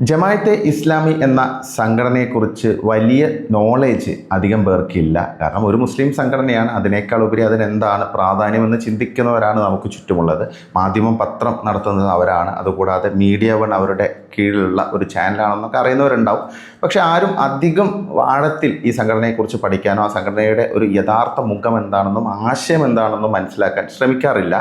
ജമായത്തെ ഇസ്ലാമി എന്ന സംഘടനയെക്കുറിച്ച് വലിയ നോളേജ് അധികം പേർക്കില്ല. കാരണം ഒരു മുസ്ലിം സംഘടനയാണ്. അതിനേക്കാൾ ഉപരി അതിനെന്താണ് പ്രാധാന്യമെന്ന് ചിന്തിക്കുന്നവരാണ് നമുക്ക് ചുറ്റുമുള്ളത്. മാധ്യമം പത്രം നടത്തുന്നത് അവരാണ്. അതുകൂടാതെ മീഡിയ വൺ അവരുടെ കീഴിലുള്ള ഒരു ചാനലാണെന്നൊക്കെ അറിയുന്നവരുണ്ടാവും. പക്ഷെ ആരും അധികം ആഴത്തിൽ ഈ സംഘടനയെക്കുറിച്ച് പഠിക്കാനോ ആ സംഘടനയുടെ ഒരു യഥാർത്ഥ മുഖം എന്താണെന്നും ആശയം എന്താണെന്നും മനസ്സിലാക്കാൻ ശ്രമിക്കാറില്ല.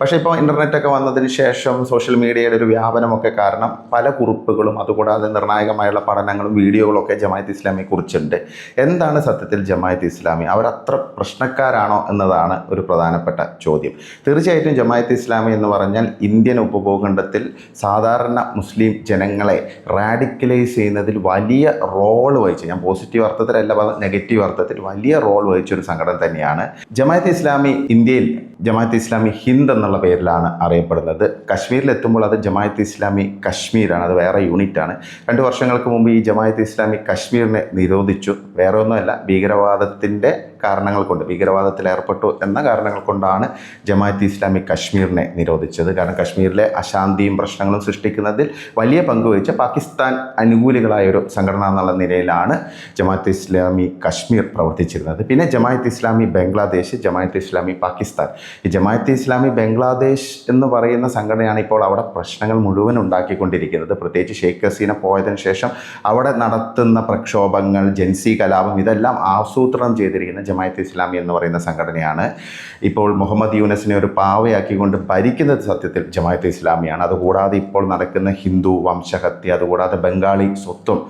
പക്ഷേ ഇപ്പോൾ ഇന്റർനെറ്റൊക്കെ വന്നതിന് ശേഷം സോഷ്യൽ മീഡിയയുടെ ഒരു വ്യാപനമൊക്കെ കാരണം പല കുറിപ്പുകളും അതുകൂടാതെ നിർണായകമായുള്ള പഠനങ്ങളും വീഡിയോകളൊക്കെ ജമായത്ത് ഇസ്ലാമിയെ കുറിച്ചുണ്ട്. എന്താണ് സത്യത്തിൽ ജമായത്ത് ഇസ്ലാമി? അവരത്ര പ്രശ്നക്കാരാണോ എന്നതാണ് ഒരു പ്രധാനപ്പെട്ട ചോദ്യം. തീർച്ചയായിട്ടും ജമായത്ത് ഇസ്ലാമി എന്ന് പറഞ്ഞാൽ ഇന്ത്യൻ ഉപഭൂഖണ്ഡത്തിൽ സാധാരണ മുസ്ലിം ജനങ്ങളെ റാഡിക്കലൈസ് ചെയ്യുന്നതിൽ വലിയ റോൾ വഹിച്ചു. ഞാൻ പോസിറ്റീവ് അർത്ഥത്തിലല്ല നെഗറ്റീവ് അർത്ഥത്തിൽ വലിയ റോൾ വഹിച്ചൊരു സംഘടന തന്നെയാണ് ജമായത്ത് ഇസ്ലാമി ഇന്ത്യയിൽ ജമായത്ത് ഇസ്ലാമി ഹിന്ദ് എന്നുള്ള പേരിലാണ് അറിയപ്പെടുന്നത്. കശ്മീരിൽ എത്തുമ്പോൾ അത് ജമായത്ത് ഇസ്ലാമി കശ്മീരാണ് അത് വേറെ യൂണിറ്റാണ് രണ്ട് വർഷങ്ങൾക്ക് മുമ്പ് ഈ ജമായത്ത് ഇസ്ലാമി കശ്മീരിനെ നിരോധിച്ചു. വേറെ ഒന്നുമല്ല ഭീകരവാദത്തിന്റെ കാരണങ്ങൾ കൊണ്ട് ഭീകരവാദത്തിൽ ഏർപ്പെട്ടു എന്ന കാരണങ്ങൾ കൊണ്ടാണ് ജമാഅത്ത് ഇസ്ലാമി കശ്മീരിനെ നിരോധിച്ചത്. കാരണം കശ്മീരിലെ അശാന്തിയും പ്രശ്നങ്ങളും സൃഷ്ടിക്കുന്നതിൽ വലിയ പങ്ക് വഹിച്ച പാകിസ്ഥാൻ അനുകൂലികളായ ഒരു സംഘടന എന്നുള്ള നിലയിലാണ് ജമാഅത്ത് ഇസ്ലാമി കശ്മീർ പ്രവർത്തിച്ചിരുന്നത്. പിന്നെ ജമാഅത്ത് ഇസ്ലാമി ബംഗ്ലാദേശ് ജമാഅത്ത് ഇസ്ലാമി പാകിസ്ഥാൻ. ഈ ജമാഅത്ത് ഇസ്ലാമി ബംഗ്ലാദേശ് എന്ന് പറയുന്ന സംഘടനയാണ് ഇപ്പോൾ അവിടെ പ്രശ്നങ്ങൾ മുഴുവൻ ഉണ്ടാക്കിക്കൊണ്ടിരിക്കുന്നത്. പ്രത്യേകിച്ച് ഷെയ്ഖ് ഹസീന പോയതിനു ശേഷം അവിടെ നടത്തുന്ന പ്രക്ഷോഭങ്ങൾ ജൻസി കലാപം ഇതെല്ലാം ആസൂത്രണം ചെയ്തിരിക്കുന്ന ജമായത്ത് ഇസ്ലാമി എന്ന് പറയുന്ന സംഘടനയാണ്. ഇപ്പോൾ മുഹമ്മദ് യൂനസിനെ ഒരു പാവയാക്കിക്കൊണ്ട് ഭരിക്കുന്നത് സത്യത്തിൽ ജമായത്ത് ഇസ്ലാമിയാണ്. അതുകൂടാതെ ഇപ്പോൾ നടക്കുന്ന ഹിന്ദു വംശഹത്യ അതുകൂടാതെ ബംഗാളി സ്വത്വം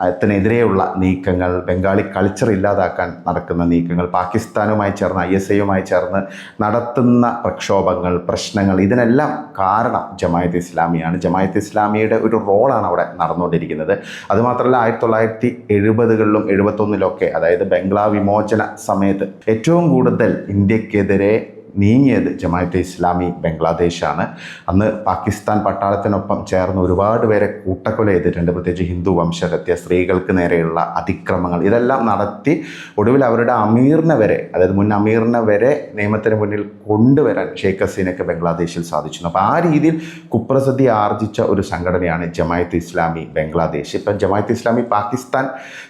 ത്തിനെതിരെയുള്ള നീക്കങ്ങൾ ബംഗാളി കൾച്ചർ ഇല്ലാതാക്കാൻ നടക്കുന്ന നീക്കങ്ങൾ പാകിസ്ഥാനുമായി ചേർന്ന് ഐ എസ് ഐയുമായി ചേർന്ന് നടത്തുന്ന പ്രക്ഷോഭങ്ങൾ പ്രശ്നങ്ങൾ ഇതിനെല്ലാം കാരണം ജമായത്ത് ഇസ്ലാമിയാണ്. ജമായത്ത് ഇസ്ലാമിയുടെ ഒരു റോളാണ് അവിടെ നടന്നുകൊണ്ടിരിക്കുന്നത്. അതുമാത്രമല്ല ആയിരത്തി തൊള്ളായിരത്തി എഴുപതുകളിലും എഴുപത്തൊന്നിലൊക്കെ അതായത് ബംഗ്ലാ വിമോചന സമയത്ത് ഏറ്റവും കൂടുതൽ ഇന്ത്യക്കെതിരെ നീങ്ങിയത് ജമാഅത്തെ ഇസ്ലാമി ബംഗ്ലാദേശാണ്. അന്ന് പാകിസ്ഥാൻ പട്ടാളത്തിനൊപ്പം ചേർന്ന് ഒരുപാട് പേരെ കൂട്ടക്കൊല ചെയ്തിട്ടുണ്ട്. പ്രത്യേകിച്ച് ഹിന്ദു വംശഹത്യ സ്ത്രീകൾക്ക് നേരെയുള്ള അതിക്രമങ്ങൾ. ഇതെല്ലാം നടത്തി ഒടുവിൽ അവരുടെ അമീറിനെ വരെ അതായത് മുൻ അമീറിനെ വരെ നിയമത്തിന് മുന്നിൽ കൊണ്ടുവരാൻ ഷെയ്ഖ് ഹസീനയ്ക്ക് ബംഗ്ലാദേശിൽ സാധിച്ചു അപ്പോൾ ആ രീതിയിൽ കുപ്രസിദ്ധി ആർജിച്ച ഒരു സംഘടനയാണ് ജമായത്ത് ഇസ്ലാമി ബംഗ്ലാദേശ്. ഇപ്പം ജമായത്ത് ഇസ്ലാമി പാകിസ്ഥാൻ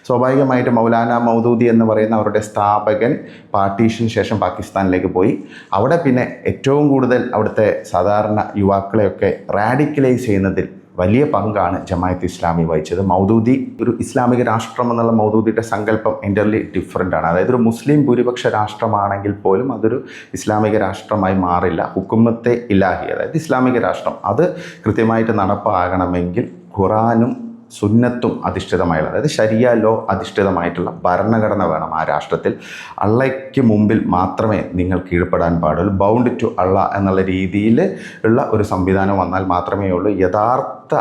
സ്വാഭാവികമായിട്ട് മൗലാന മൗദൂദി എന്ന് പറയുന്ന അവരുടെ സ്ഥാപകൻ പാർട്ടീഷന് ശേഷം പാകിസ്ഥാനിലേക്ക് പോയി. അവിടെ പിന്നെ ഏറ്റവും കൂടുതൽ അവിടുത്തെ സാധാരണ യുവാക്കളെയൊക്കെ റാഡിക്കലൈസ് ചെയ്യുന്നതിൽ വലിയ പങ്കാണ് ജമായത്ത് ഇസ്ലാമി വഹിച്ചത്. മൗദൂദി ഒരു ഇസ്ലാമിക രാഷ്ട്രം എന്നുള്ള മൗദൂദിയുടെ സങ്കല്പം എന്റർലി ഡിഫറെന്റ് ആണ്. അതായത് ഒരു മുസ്ലിം ഭൂരിപക്ഷ രാഷ്ട്രമാണെങ്കിൽ പോലും അതൊരു ഇസ്ലാമിക രാഷ്ട്രമായി മാറില്ല. ഹുക്കുമത്തെ ഇലാഹി അതായത് ഇസ്ലാമിക രാഷ്ട്രം. അത് കൃത്യമായിട്ട് നടപ്പാകണമെങ്കിൽ ഖുറാനും സുന്നത്തും അധിഷ്ഠിതമായുള്ള അതായത് ശരിയ ലോ അധിഷ്ഠിതമായിട്ടുള്ള ഭരണഘടന വേണം ആ രാഷ്ട്രത്തിൽ. അള്ളയ്ക്ക് മുമ്പിൽ മാത്രമേ നിങ്ങൾ കീഴ്പ്പെടാൻ പാടുള്ളൂ. ബൗണ്ട് ടു അള്ള എന്നുള്ള രീതിയിൽ ഉള്ള ഒരു സംവിധാനം വന്നാൽ മാത്രമേ ഉള്ളൂ. യഥാർത്ഥ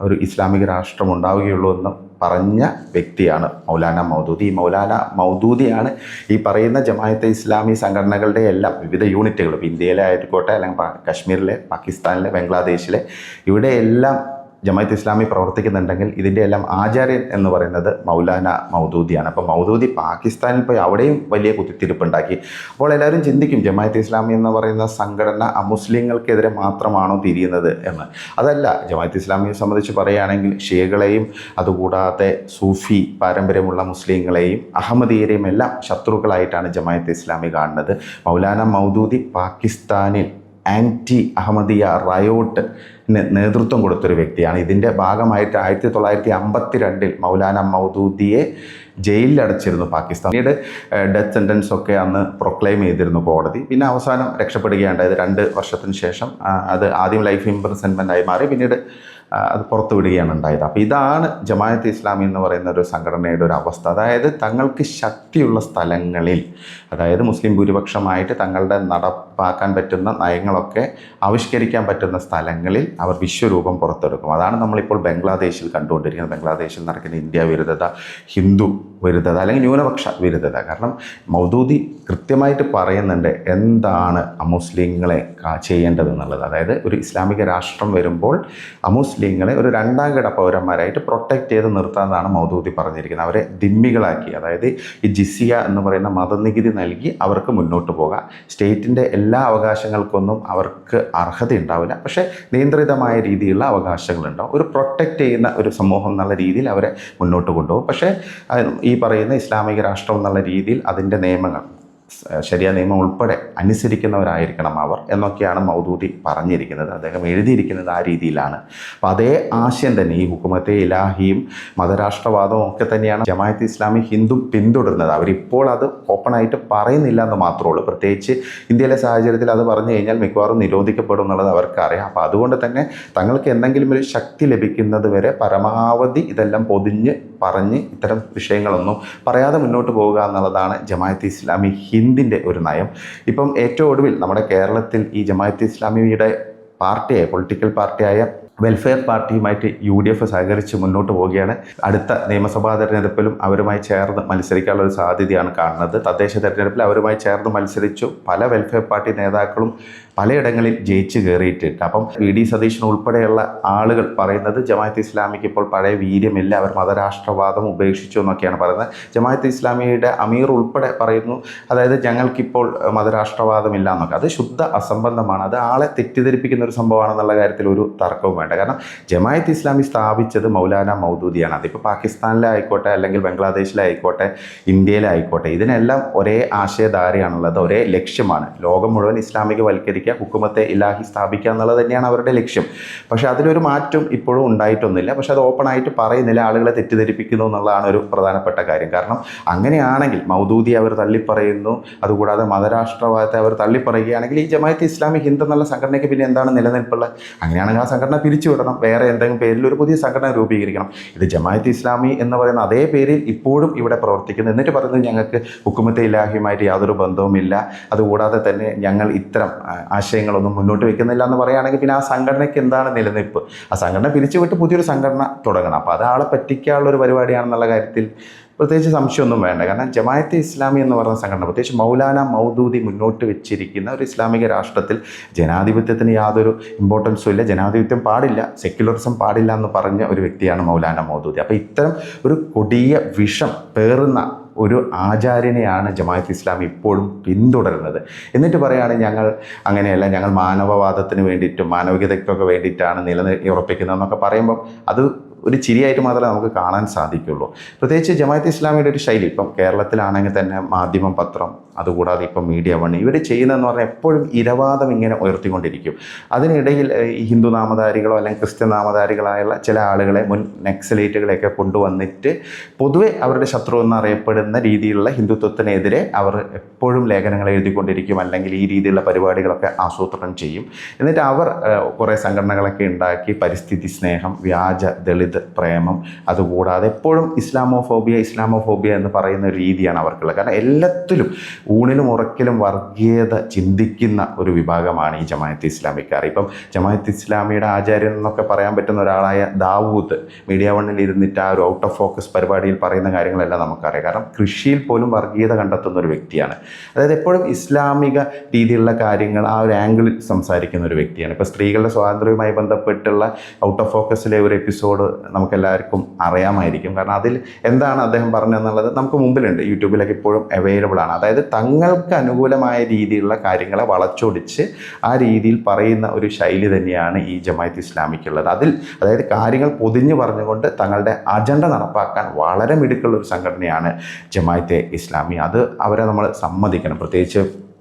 ഒരു ഇസ്ലാമിക രാഷ്ട്രം ഉണ്ടാവുകയുള്ളൂ എന്ന് പറഞ്ഞ വ്യക്തിയാണ് മൗലാന മൗദൂദി. മൗലാന മൗദൂദിയാണ് ഈ പറയുന്ന ജമായത്തെ ഇസ്ലാമി സംഘടനകളുടെ എല്ലാം വിവിധ യൂണിറ്റുകൾ. ഇപ്പോൾ ഇന്ത്യയിലെ ആയിക്കോട്ടെ അല്ലെങ്കിൽ കാശ്മീരിലെ പാകിസ്ഥാനിലെ ബംഗ്ലാദേശിലെ ഇവിടെ എല്ലാം ജമായത്ത് ഇസ്ലാമി പ്രവർത്തിക്കുന്നുണ്ടെങ്കിൽ ഇതിന്റെ എല്ലാം ആചാര്യൻ എന്ന് പറയുന്നത് മൗലാന മൗദൂദിയാണ്. അപ്പോൾ മൗദൂദി പാകിസ്ഥാനിൽ പോയി അവിടെയും വലിയ കുത്തിത്തിരിപ്പുണ്ടാക്കി. അപ്പോൾ എല്ലാവരും ചിന്തിക്കും ജമായത്ത് ഇസ്ലാമി എന്ന് പറയുന്ന സംഘടന മുസ്ലിങ്ങൾക്കെതിരെ മാത്രമാണോ തിരിയുന്നത് എന്ന്. അതല്ല ജമായത്ത് ഇസ്ലാമിയെ സംബന്ധിച്ച് പറയുകയാണെങ്കിൽ ഷിയകളെയും അതുകൂടാതെ സൂഫി പാരമ്പര്യമുള്ള മുസ്ലിങ്ങളെയും അഹമ്മദീയരെയും എല്ലാം ശത്രുക്കളായിട്ടാണ് ജമായത്ത് ഇസ്ലാമി കാണുന്നത്. മൗലാന മൗദൂദി പാകിസ്ഥാനിൽ ആന്റി അഹമ്മദിയ റയോട്ട് നേതൃത്വം കൊടുത്തൊരു വ്യക്തിയാണ്. ഇതിന്റെ ഭാഗമായിട്ട് ആയിരത്തി തൊള്ളായിരത്തി അമ്പത്തി രണ്ടിൽ മൗലാന മൗദൂദിയെ ജയിലിലടച്ചിരുന്നു പാകിസ്ഥാൻ. പിന്നീട് ഡെത്ത് സെന്റൻസ് ഒക്കെ അന്ന് പ്രൊക്ലെയിം ചെയ്തിരുന്നു കോടതി. പിന്നെ അവസാനം രക്ഷപ്പെടുകയാണ് അതായത് രണ്ട് വർഷത്തിന് ശേഷം അത് ആദ്യം ലൈഫ് ഇംപ്രസൺമെന്റ് ആയി മാറി പിന്നീട് അത് പുറത്തു വിടുകയാണ് ഉണ്ടായത്. അപ്പോൾ ഇതാണ് ജമായത്ത് ഇസ്ലാമി എന്ന് പറയുന്ന ഒരു സംഘടനയുടെ ഒരു അവസ്ഥ. അതായത് തങ്ങൾക്ക് ശക്തിയുള്ള സ്ഥലങ്ങളിൽ അതായത് മുസ്ലിം ഭൂരിപക്ഷമായിട്ട് തങ്ങളുടെ നടപ്പാക്കാൻ പറ്റുന്ന നയങ്ങളൊക്കെ ആവിഷ്കരിക്കാൻ പറ്റുന്ന സ്ഥലങ്ങളിൽ അവർ വിശ്വരൂപം പുറത്തെടുക്കും. അതാണ് നമ്മളിപ്പോൾ ബംഗ്ലാദേശിൽ കണ്ടുകൊണ്ടിരിക്കുന്നത്. ബംഗ്ലാദേശിൽ നടക്കുന്ന ഇന്ത്യ വിരുദ്ധത ഹിന്ദു വിരുദ്ധത അല്ലെങ്കിൽ ന്യൂനപക്ഷ വിരുദ്ധത. കാരണം മൗദൂദി കൃത്യമായിട്ട് പറയുന്നുണ്ട് എന്താണ് അമുസ്ലിങ്ങളെ ചെയ്യേണ്ടതെന്നുള്ളത്. അതായത് ഒരു ഇസ്ലാമിക രാഷ്ട്രം വരുമ്പോൾ അമുസ്ലിങ്ങളെ ഒരു രണ്ടാം കിട പൗരന്മാരായിട്ട് പ്രൊട്ടക്റ്റ് ചെയ്ത് നിർത്താമെന്നാണ് മൗദൂദി പറഞ്ഞിരിക്കുന്നത്. അവരെ ദിമ്മികളാക്കി. അതായത് ഈ ജിസിയ എന്ന് പറയുന്ന മതനികുതി നൽകി അവർക്ക് മുന്നോട്ട് പോകാം. സ്റ്റേറ്റിന്റെ എല്ലാ എല്ലാ അവകാശങ്ങൾക്കൊന്നും അവർക്ക് അർഹത ഉണ്ടാവില്ല. പക്ഷേ നിയന്ത്രിതമായ രീതിയിലുള്ള അവകാശങ്ങളുണ്ടാവും. ഒരു പ്രൊട്ടക്റ്റ് ചെയ്യുന്ന ഒരു സമൂഹം എന്നുള്ള രീതിയിൽ അവരെ മുന്നോട്ട് കൊണ്ടുപോകും. പക്ഷേ ഈ പറയുന്ന ഇസ്ലാമിക രാഷ്ട്രം എന്നുള്ള രീതിയിൽ അതിന്റെ നിയമങ്ങൾ ശരിയ നിയമം ഉൾപ്പെടെ അനുസരിക്കുന്നവരായിരിക്കണം അവർ എന്നൊക്കെയാണ് മൗദൂദി പറഞ്ഞിരിക്കുന്നത്. അദ്ദേഹം എഴുതിയിരിക്കുന്നത് ആ രീതിയിലാണ്. അപ്പം അതേ ആശയം തന്നെ ഈ ഹുക്കുമത്തെ ഇലാഹിയും മതരാഷ്ട്രവാദവും ഒക്കെ തന്നെയാണ് ജമാഅത്ത് ഇസ്ലാമി ഹിന്ദു പിന്തുടരുന്നത്. അവരിപ്പോൾ അത് ഓപ്പണായിട്ട് പറയുന്നില്ല എന്ന് മാത്രമേ ഉള്ളൂ. പ്രത്യേകിച്ച് ഇന്ത്യയിലെ സാഹചര്യത്തിൽ അത് പറഞ്ഞു കഴിഞ്ഞാൽ മിക്കവാറും നിരോധിക്കപ്പെടും എന്നുള്ളത് അവർക്കറിയാം. അപ്പോൾ അതുകൊണ്ട് തന്നെ തങ്ങൾക്ക് എന്തെങ്കിലും ഒരു ശക്തി ലഭിക്കുന്നത് വരെ പരമാവധി ഇതെല്ലാം പൊതിഞ്ഞ് പറഞ്ഞ് ഇത്തരം വിഷയങ്ങളൊന്നും പറയാതെ മുന്നോട്ട് പോവുക എന്നുള്ളതാണ് ജമാഅത്ത് ഇസ്ലാമി ഹിന്ദിന്റെ ഒരു നയം. ഇപ്പം ഏറ്റവും ഒടുവിൽ നമ്മുടെ കേരളത്തിൽ ഈ ജമാഅത്ത് ഇസ്ലാമിയുടെ പാർട്ടിയായ പൊളിറ്റിക്കൽ പാർട്ടിയായ വെൽഫെയർ പാർട്ടിയുമായിട്ട് യു ഡി എഫ് സഹകരിച്ച് മുന്നോട്ട് പോവുകയാണ്. അടുത്ത നിയമസഭാ തെരഞ്ഞെടുപ്പിലും അവരുമായി ചേർന്ന് മത്സരിക്കാനുള്ള ഒരു സാധ്യതയാണ് കാണുന്നത്. തദ്ദേശ തെരഞ്ഞെടുപ്പിൽ അവരുമായി ചേർന്ന് മത്സരിച്ചു. പല വെൽഫെയർ പാർട്ടി നേതാക്കളും പലയിടങ്ങളിൽ ജയിച്ച് കയറിയിട്ടുണ്ട്. അപ്പം വി ഡി സതീശൻ ഉൾപ്പെടെയുള്ള ആളുകൾ പറയുന്നത് ജമാഅത്ത് ഇസ്ലാമിക്ക് ഇപ്പോൾ പഴയ വീര്യമില്ല അവർ മതരാഷ്ട്രവാദം ഉപേക്ഷിച്ചു എന്നൊക്കെയാണ് പറയുന്നത്. ജമാഅത്ത് ഇസ്ലാമിയുടെ അമീർ ഉൾപ്പെടെ പറയുന്നു അതായത് ഞങ്ങൾക്കിപ്പോൾ മതരാഷ്ട്രവാദമില്ല എന്നൊക്കെ. അത് ശുദ്ധ അസംബന്ധമാണ്. അത് ആളെ തെറ്റിദ്ധരിപ്പിക്കുന്ന ഒരു സംഭവമാണെന്നുള്ള കാര്യത്തിൽ ഒരു തർക്കവും വേണ്ട. കാരണം ജമാഅത്ത് ഇസ്ലാമി സ്ഥാപിച്ചത് മൗലാന മൗദൂദിയാണ്. അതിപ്പോൾ പാകിസ്ഥാനിലെ ആയിക്കോട്ടെ അല്ലെങ്കിൽ ബംഗ്ലാദേശിലായിക്കോട്ടെ ഇന്ത്യയിലായിക്കോട്ടെ ഇതിനെല്ലാം ഒരേ ആശയധാരയാണുള്ളത് ഒരേ ലക്ഷ്യമാണ്. ലോകം മുഴുവൻ ഇസ്ലാമികവൽക്കരിക്കുക ഹുക്കുമത്തെ ഇലാഹി സ്ഥാപിക്കുക എന്നുള്ളത് തന്നെയാണ് അവരുടെ ലക്ഷ്യം. പക്ഷേ അതിലൊരു മാറ്റം ഇപ്പോഴും ഉണ്ടായിട്ടൊന്നുമില്ല. പക്ഷേ അത് ഓപ്പണായിട്ട് പറയുന്നില്ല ആളുകളെ തെറ്റിദ്ധരിപ്പിക്കുന്നു എന്നുള്ളതാണ് ഒരു പ്രധാനപ്പെട്ട കാര്യം. കാരണം അങ്ങനെയാണെങ്കിൽ മൗദൂദി അവർ തള്ളിപ്പറയുന്നു അതുകൂടാതെ മതരാഷ്ട്രവാദത്തെ അവർ തള്ളിപ്പറയുകയാണെങ്കിൽ ഈ ജമാഅത്ത് ഇസ്ലാമി ഹിന്ദ് എന്നുള്ള സംഘടനയ്ക്ക് പിന്നെ എന്താണ് നിലനിൽപ്പുള്ളത്? അങ്ങനെയാണെങ്കിൽ ആ സംഘടന പിരിച്ചുവിടണം വേറെ എന്തെങ്കിലും പേരിൽ ഒരു പുതിയ സംഘടന രൂപീകരിക്കണം. ഇത് ജമാഅത്ത് ഇസ്ലാമി എന്ന് പറയുന്ന അതേ പേരിൽ ഇപ്പോഴും ഇവിടെ പ്രവർത്തിക്കുന്നു. എന്നിട്ട് പറയുന്നത് ഞങ്ങൾക്ക് ഹുക്കുമത്തെ ഇലാഹിയുമായിട്ട് യാതൊരു ബന്ധവുമില്ല. അതുകൂടാതെ തന്നെ ഞങ്ങൾ ഇത്തരം ആശയങ്ങളൊന്നും മുന്നോട്ട് വെക്കുന്നില്ല എന്ന് പറയുകയാണെങ്കിൽ പിന്നെ ആ സംഘടനയ്ക്ക് എന്താണ് നിലനിൽപ്പ്? ആ സംഘടന പിരിച്ചുവിട്ട് പുതിയൊരു സംഘടന തുടങ്ങണം. അപ്പോൾ അത് ആളെ പറ്റിക്കാനുള്ള ഒരു പരിപാടിയാണെന്നുള്ള കാര്യത്തിൽ പ്രത്യേകിച്ച് സംശയമൊന്നും വേണ്ട. കാരണം ജമായത്ത് ഇസ്ലാമി എന്ന് പറയുന്ന സംഘടന പ്രത്യേകിച്ച് മൗലാന മൗദൂദി മുന്നോട്ട് വെച്ചിരിക്കുന്ന ഒരു ഇസ്ലാമിക രാഷ്ട്രത്തിൽ ജനാധിപത്യത്തിന് യാതൊരു ഇമ്പോർട്ടൻസും ഇല്ല. ജനാധിപത്യം പാടില്ല. സെക്യുലറിസം പാടില്ല എന്ന് പറഞ്ഞ ഒരു വ്യക്തിയാണ് മൗലാന മൗദൂദി. അപ്പോൾ ഇത്തരം ഒരു കൊടിയ വിഷം പേറുന്ന ഒരു ആചാര്യനെയാണ് ജമാഅത്ത് ഇസ്ലാം ഇപ്പോഴും പിന്തുടരുന്നത്. എന്നിട്ട് പറയുകയാണ് ഞങ്ങൾ അങ്ങനെയല്ല ഞങ്ങൾ മാനവവാദത്തിന് വേണ്ടിയിട്ടും മാനവികതയ്ക്കൊക്കെ വേണ്ടിയിട്ടാണ് നിലനി ഉറപ്പിക്കുന്നതെന്നൊക്കെ പറയുമ്പം അത് ഒരു ചിരിയായിട്ട് മാത്രമേ നമുക്ക് കാണാൻ സാധിക്കുള്ളൂ. പ്രത്യേകിച്ച് ജമാഅത്ത് ഇസ്ലാമിയുടെ ഒരു ശൈലി ഇപ്പം കേരളത്തിലാണെങ്കിൽ തന്നെ മാധ്യമം പത്രം അതുകൂടാതെ ഇപ്പം മീഡിയ വൺ ഇവർ ചെയ്യുന്നതെന്ന് പറഞ്ഞാൽ എപ്പോഴും ഇരവാദം ഇങ്ങനെ ഉയർത്തിക്കൊണ്ടിരിക്കും. അതിനിടയിൽ ഈ ഹിന്ദു നാമധാരികളോ അല്ലെങ്കിൽ ക്രിസ്ത്യൻ നാമധാരികളായുള്ള ചില ആളുകളെ മുൻ നക്സലേറ്റുകളെയൊക്കെ കൊണ്ടുവന്നിട്ട് പൊതുവെ അവരുടെ ശത്രു എന്നറിയപ്പെടുന്ന രീതിയിലുള്ള ഹിന്ദുത്വത്തിനെതിരെ അവർ എപ്പോഴും ലേഖനങ്ങൾ എഴുതിക്കൊണ്ടിരിക്കും അല്ലെങ്കിൽ ഈ രീതിയിലുള്ള പരിപാടികളൊക്കെ ആസൂത്രണം ചെയ്യും. എന്നിട്ട് അവർ കുറേ സംഘടനകളൊക്കെ ഉണ്ടാക്കി പരിസ്ഥിതി സ്നേഹം വ്യാജ ദളിത് പ്രേമം. അതുകൂടാതെ എപ്പോഴും ഇസ്ലാമോഫോബിയ ഇസ്ലാമോഫോബിയ എന്ന് പറയുന്ന ഒരു രീതിയാണ് അവർക്കുള്ളത്. കാരണം എല്ലാത്തിലും ഊണിലും ഉറക്കിലും വർഗീയത ചിന്തിക്കുന്ന ഒരു വിഭാഗമാണ് ഈ ജമായത്ത് ഇസ്ലാമിക്കാർ. ഇപ്പം ജമായത്ത് ഇസ്ലാമിയുടെ ആചാര്യൻ എന്നൊക്കെ പറയാൻ പറ്റുന്ന ഒരാളായ ദാവൂദ് മീഡിയ വണ്ണിൽ ഇരുന്നിട്ട് ആ ഒരു ഔട്ട് ഓഫ് ഫോക്കസ് പരിപാടിയിൽ പറയുന്ന കാര്യങ്ങളെല്ലാം നമുക്കറിയാം. കാരണം കൃഷിയിൽ പോലും വർഗീയത കണ്ടെത്തുന്ന ഒരു വ്യക്തിയാണ്. അതായത് എപ്പോഴും ഇസ്ലാമിക രീതിയിലുള്ള കാര്യങ്ങൾ ആ ഒരു ആംഗിളിൽ സംസാരിക്കുന്ന ഒരു വ്യക്തിയാണ്. ഇപ്പോൾ സ്ത്രീകളുടെ സ്വാതന്ത്ര്യവുമായി ബന്ധപ്പെട്ടുള്ള ഔട്ട് ഓഫ് ഫോക്കസിലെ ഒരു എപ്പിസോഡ് നമുക്കെല്ലാവർക്കും അറിയാമായിരിക്കും. കാരണം അതിൽ എന്താണ് അദ്ദേഹം പറഞ്ഞതെന്നുള്ളത് നമുക്ക് മുമ്പിലുണ്ട്. യൂട്യൂബിലൊക്കെ ഇപ്പോഴും അവൈലബിൾ ആണ്. അതായത് തങ്ങൾക്ക് അനുകൂലമായ രീതിയിലുള്ള കാര്യങ്ങളെ വളച്ചൊടിച്ച് ആ രീതിയിൽ പറയുന്ന ഒരു ശൈലി തന്നെയാണ് ഈ ജമായത്ത് ഇസ്ലാമിക്കുള്ളത്. അതിൽ അതായത് കാര്യങ്ങൾ പൊതിഞ്ഞു പറഞ്ഞുകൊണ്ട് തങ്ങളുടെ അജണ്ട നടപ്പാക്കാൻ വളരെ മിടുക്കുള്ള ഒരു സംഘടനയാണ് ജമായത്തെ ഇസ്ലാമി. അത് അവരെ നമ്മൾ സമ്മതിക്കണം. പ്രത്യേകിച്ച്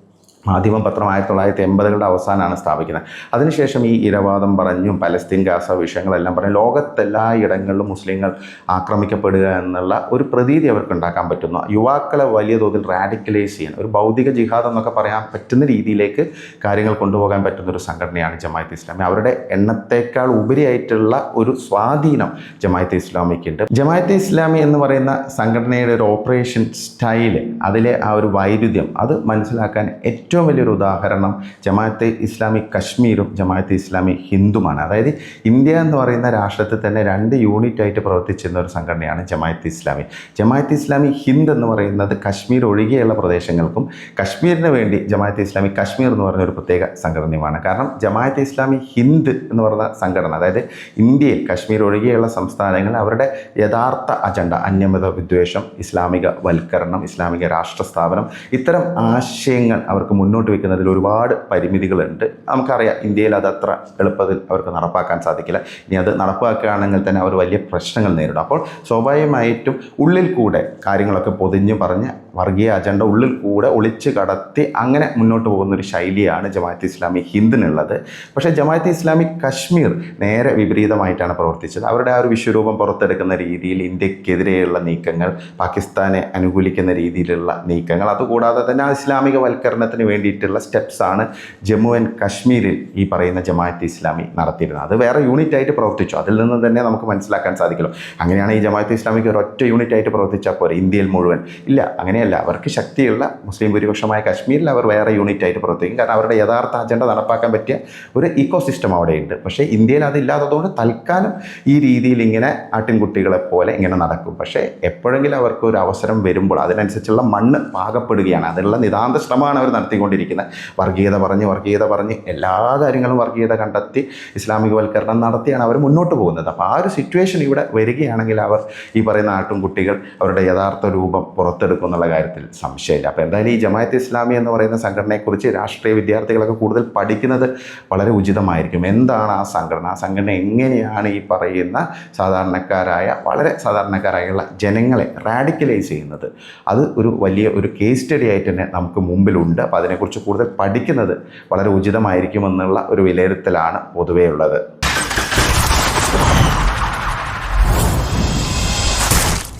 മാധ്യമം പത്രം ആയിരത്തി തൊള്ളായിരത്തി എൺപതുകളുടെ അവസാനമാണ് സ്ഥാപിക്കുന്നത്. അതിനുശേഷം ഈ ഇരവാദം പറഞ്ഞും പലസ്തീൻ ഗാസ വിഷയങ്ങളെല്ലാം പറഞ്ഞ് ലോകത്തെല്ലാ ഇടങ്ങളിലും മുസ്ലിങ്ങൾ ആക്രമിക്കപ്പെടുക എന്നുള്ള ഒരു പ്രതീതി അവർക്ക് ഉണ്ടാക്കാൻ പറ്റുന്നു. യുവാക്കളെ വലിയ തോതിൽ റാഡിക്കലൈസ് ചെയ്യാൻ ഒരു ഭൗതിക ജിഹാദ് എന്നൊക്കെ പറയാൻ പറ്റുന്ന രീതിയിലേക്ക് കാര്യങ്ങൾ കൊണ്ടുപോകാൻ പറ്റുന്ന ഒരു സംഘടനയാണ് ജമാഅത്ത് ഇസ്ലാമി. അവരുടെ എണ്ണത്തേക്കാൾ ഉപരിയായിട്ടുള്ള ഒരു സ്വാധീനം ജമാഅത്ത് ഇസ്ലാമിക്കുണ്ട് ജമാഅത്ത് ഇസ്ലാമി എന്ന് പറയുന്ന സംഘടനയുടെ ഒരു ഓപ്പറേഷൻ സ്റ്റൈൽ അതിലെ ആ ഒരു വൈരുദ്ധ്യം അത് മനസ്സിലാക്കാൻ ഏറ്റവും വലിയൊരു ഉദാഹരണം ജമാഅത്തെ ഇസ്ലാമി കശ്മീരും ജമാഅത്തെ ഇസ്ലാമി ഹിന്ദുമാണ്. അതായത് ഇന്ത്യ എന്ന് പറയുന്ന രാഷ്ട്രത്തിൽ തന്നെ രണ്ട് യൂണിറ്റായിട്ട് പ്രവർത്തിച്ചിരുന്ന ഒരു സംഘടനയാണ് ജമാഅത്ത് ഇസ്ലാമി. ജമാഅത്ത് ഇസ്ലാമി ഹിന്ദ് എന്ന് പറയുന്നത് കശ്മീർ ഒഴികെയുള്ള പ്രദേശങ്ങൾക്കും കശ്മീരിന് വേണ്ടി ജമാഅത്ത് ഇസ്ലാമി കശ്മീർ എന്ന് പറയുന്ന ഒരു പ്രത്യേക സംഘടനയുമാണ്. കാരണം ജമാഅത്ത് ഇസ്ലാമി ഹിന്ദ് എന്ന് പറയുന്ന സംഘടന അതായത് ഇന്ത്യയിൽ കശ്മീർ ഒഴികെയുള്ള സംസ്ഥാനങ്ങൾ അവരുടെ യഥാർത്ഥ അജണ്ട അന്യമത വിദ്വേഷം ഇസ്ലാമിക വൽക്കരണം ഇസ്ലാമിക രാഷ്ട്ര സ്ഥാപനം ഇത്തരം ആശയങ്ങൾ അവർക്ക് മുന്നോട്ട് വെക്കുന്നതിൽ ഒരുപാട് പരിമിതികളുണ്ട്. നമുക്കറിയാം ഇന്ത്യയിൽ അത് അത്ര എളുപ്പത്തിൽ അവർക്ക് നടപ്പാക്കാൻ സാധിക്കില്ല. ഇനി അത് നടപ്പാക്കുകയാണെങ്കിൽ തന്നെ അവർ വലിയ പ്രശ്നങ്ങൾ നേരിടും. അപ്പോൾ സ്വാഭാവികമായിട്ടും ഉള്ളിൽ കൂടെ കാര്യങ്ങളൊക്കെ പൊതിഞ്ഞ് പറഞ്ഞ് വർഗീയ അജണ്ട ഉള്ളിൽ കൂടെ ഒളിച്ച് കടത്തി അങ്ങനെ മുന്നോട്ട് പോകുന്ന ഒരു ശൈലിയാണ് ജമാഅത്ത് ഇസ്ലാമി ഹിന്ദിനുള്ളത്. പക്ഷേ ജമാഅത്ത് ഇസ്ലാമി കശ്മീർ നേരെ വിപരീതമായിട്ടാണ് പ്രവർത്തിച്ചത്. അവരുടെ ആ ഒരു വിശ്വരൂപം പുറത്തെടുക്കുന്ന രീതിയിൽ ഇന്ത്യക്കെതിരെയുള്ള നീക്കങ്ങൾ പാകിസ്ഥാനെ അനുകൂലിക്കുന്ന രീതിയിലുള്ള നീക്കങ്ങൾ അതുകൂടാതെ തന്നെ ആ ഇസ്ലാമിക വൽക്കരണത്തിന് വേണ്ടിയിട്ടുള്ള സ്റ്റെപ്സാണ് ജമ്മു ആൻഡ് കശ്മീരിൽ ഈ പറയുന്ന ജമാഅത്ത് ഇസ്ലാമി നടത്തിയിരുന്നത്. അത് വേറെ യൂണിറ്റ് ആയിട്ട് പ്രവർത്തിച്ചു. അതിൽ നിന്ന് തന്നെ നമുക്ക് മനസ്സിലാക്കാൻ സാധിക്കുമല്ലോ അങ്ങനെയാണ് ഈ ജമാഅത്ത് ഇസ്ലാമിക്ക് ഒരൊറ്റ യൂണിറ്റ് ആയിട്ട് പ്രവർത്തിച്ചാൽ പോരെ ഇന്ത്യയിൽ മുഴുവൻ. ഇല്ല അങ്ങനെയല്ല. അവർക്ക് ശക്തിയുള്ള മുസ്ലിം ഭൂരിപക്ഷമായ കശ്മീരിൽ അവർ വേറെ യൂണിറ്റ് ആയിട്ട് പ്രവർത്തിക്കും. കാരണം അവരുടെ യഥാർത്ഥ അജണ്ട നടപ്പാക്കാൻ പറ്റിയ ഒരു ഇക്കോ സിസ്റ്റം അവിടെയുണ്ട്. പക്ഷേ ഇന്ത്യയിൽ അതില്ലാത്തതുകൊണ്ട് തൽക്കാലം ഈ രീതിയിൽ ഇങ്ങനെ ആട്ടിൻകുട്ടികളെ പോലെ ഇങ്ങനെ നടക്കും. പക്ഷേ എപ്പോഴെങ്കിലും അവർക്ക് ഒരു അവസരം വരുമ്പോൾ അതിനനുസരിച്ചുള്ള മണ്ണ് പാകപ്പെടുകയാണ്. അതിനുള്ള നിതാന്ത ശ്രമമാണ് അവർ നടത്തിക്കൊണ്ടിരിക്കുന്നത്. വർഗീയത പറഞ്ഞ് വർഗീയത പറഞ്ഞ് എല്ലാ കാര്യങ്ങളും വർഗീയത കണ്ടെത്തി ഇസ്ലാമികവൽക്കരണം നടത്തിയാണ് അവർ മുന്നോട്ട് പോകുന്നത്. അപ്പോൾ ആ ഒരു സിറ്റുവേഷൻ ഇവിടെ വരികയാണെങ്കിൽ അവർ ഈ പറയുന്ന ആട്ടും കുട്ടികൾ അവരുടെ യഥാർത്ഥ രൂപം പുറത്തെടുക്കും എന്നുള്ള കാര്യത്തിൽ സംശയമില്ല. അപ്പോൾ എന്തായാലും ഈ ജമാഅത്ത് ഇസ്ലാമി എന്ന് പറയുന്ന സംഘടനയെക്കുറിച്ച് രാഷ്ട്രീയ വിദ്യാർത്ഥികളൊക്കെ കൂടുതൽ പഠിക്കുന്നത് വളരെ ഉചിതമായിരിക്കും. എന്താണ് ആ സംഘടന? ആ സംഘടന എങ്ങനെയാണ് ഈ പറയുന്ന സാധാരണക്കാരായ വളരെ സാധാരണക്കാരായുള്ള ജനങ്ങളെ റാഡിക്കലൈസ് ചെയ്യുന്നത്? അത് ഒരു വലിയ ഒരു കേസ് സ്റ്റഡി ആയിട്ട് തന്നെ നമുക്ക് മുമ്പിലുണ്ട്. അപ്പോൾ അതിനെക്കുറിച്ച് കൂടുതൽ പഠിക്കുന്നത് വളരെ ഉചിതമായിരിക്കുമെന്നുള്ള ഒരു വിലയിരുത്തലാണ് പൊതുവേ ഉള്ളത്.